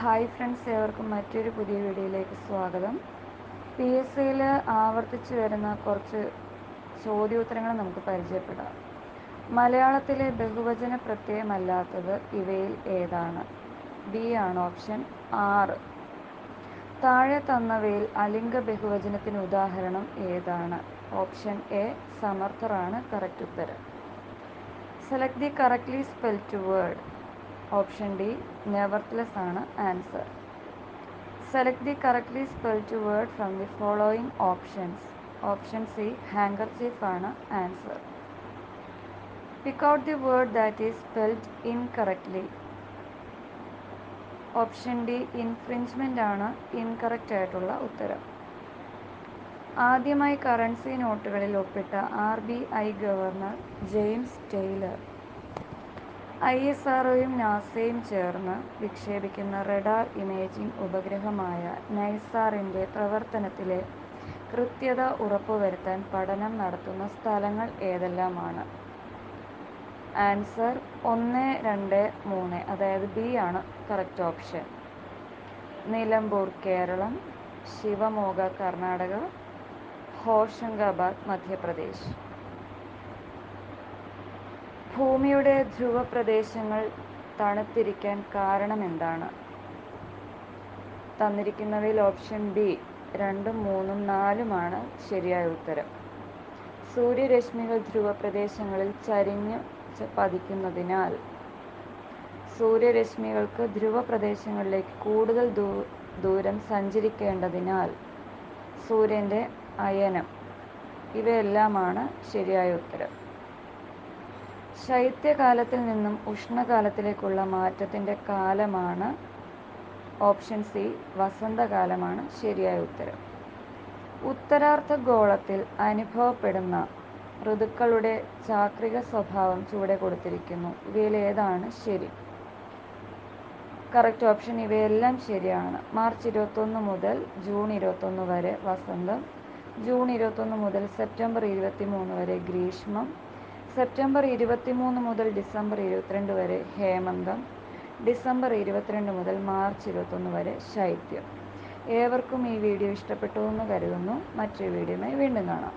Hi friends ഏവർക്കും മറ്റൊരു പുതിയ വീഡിയോയിലേക്ക് സ്വാഗതം. പി എസ് സിയിൽ ആവർത്തിച്ച് വരുന്ന കുറച്ച് ചോദ്യോത്തരങ്ങൾ നമുക്ക് പരിചയപ്പെടാം. മലയാളത്തിലെ ബഹുവചന പ്രത്യയമല്ലാത്തത് ഇവയിൽ ഏതാണ്? ബി ആണ് ഓപ്ഷൻ ആറ്. താഴെ തന്നവയിൽ അലിംഗ ബഹുവചനത്തിന് ഉദാഹരണം ഏതാണ്? ഓപ്ഷൻ എ സമർത്ഥറാണ് കറക്റ്റ് ഉത്തരം. Select the correctly spelt word option D nevertheless ആണ് answer. Select the correctly spelt word from the following options option C handkerchief ആണ് answer. Pick out the word that is spelt incorrectly option D infringement ആണ് incorrect ആയിട്ടുള്ള ഉത്തരം. ആദ്യമായി currency നോട്ടുകളിൽ ഒപ്പിട്ട R B I governor James Taylor I S ആർഒയും നാസയും ചേർന്ന് വിക്ഷേപിക്കുന്ന radar imaging ഉപഗ്രഹമായ നൈസാറിന്റെ പ്രവർത്തനത്തിലെ കൃത്യത ഉറപ്പുവരുത്താൻ പഠനം നടത്തുന്ന സ്ഥലങ്ങൾ ഏതെല്ലാമാണ്? ആൻസർ ഒന്ന് രണ്ട് മൂന്ന് അതായത് ബി ആണ് കറക്റ്റ് ഓപ്ഷൻ. നിലമ്പൂർ കേരളം ശിവമോഗ കർണാടക ഹോഷങ്കാബാദ് മധ്യപ്രദേശ്. ഭൂമിയുടെ ധ്രുവപ്രദേശങ്ങൾ തണുത്തിരിക്കാൻ കാരണമെന്താണ് തന്നിരിക്കുന്നവയിൽ ഓപ്ഷൻ ബി രണ്ടും മൂന്നും നാലുമാണ് ശരിയായ ഉത്തരം. സൂര്യരശ്മികൾ ധ്രുവപ്രദേശങ്ങളിൽ ചരിഞ്ഞ് പതിക്കുന്നതിനാൽ സൂര്യരശ്മികൾക്ക് ധ്രുവപ്രദേശങ്ങളിലേക്ക് കൂടുതൽ ദൂരം സഞ്ചരിക്കേണ്ടതിനാൽ സൂര്യന്റെ അയനം. ഇവയെല്ലാമാണ് ശരിയായ ഉത്തരം. ശൈത്യകാലത്തിൽ നിന്നും ഉഷ്ണകാലത്തിലേക്കുള്ള മാറ്റത്തിന്റെ കാലമാണ് ഓപ്ഷൻ സി വസന്തകാലമാണ് ശരിയായ ഉത്തരം. ഉത്തരാർദ്ധഗോളത്തിൽ അനുഭവപ്പെടുന്ന ഋതുക്കളുടെ ചാക്രിക സ്വഭാവം ചുവടെ കൊടുത്തിരിക്കുന്നു. ഇവയിൽ ഏതാണ് ശരി? കറക്റ്റ് ഓപ്ഷൻ ഇവയെല്ലാം ശരിയാണ്. മാർച്ച് ഇരുപത്തൊന്ന് മുതൽ ജൂൺ ഇരുപത്തൊന്ന് വരെ വസന്തം ജൂൺ ഇരുപത്തൊന്ന് മുതൽ സെപ്റ്റംബർ ഇരുപത്തി മൂന്ന് വരെ ഗ്രീഷ്മം സെപ്റ്റംബർ ഇരുപത്തിമൂന്ന് മുതൽ ഡിസംബർ ഇരുപത്തിരണ്ട് വരെ ഹേമന്തം ഡിസംബർ ഇരുപത്തിരണ്ട് മുതൽ മാർച്ച് ഇരുപത്തൊന്ന് വരെ ശൈത്യം. ഏവർക്കും ഈ വീഡിയോ ഇഷ്ടപ്പെട്ടു എന്ന് കരുതുന്നു. മറ്റൊരു വീഡിയോയുമായി വീണ്ടും കാണാം.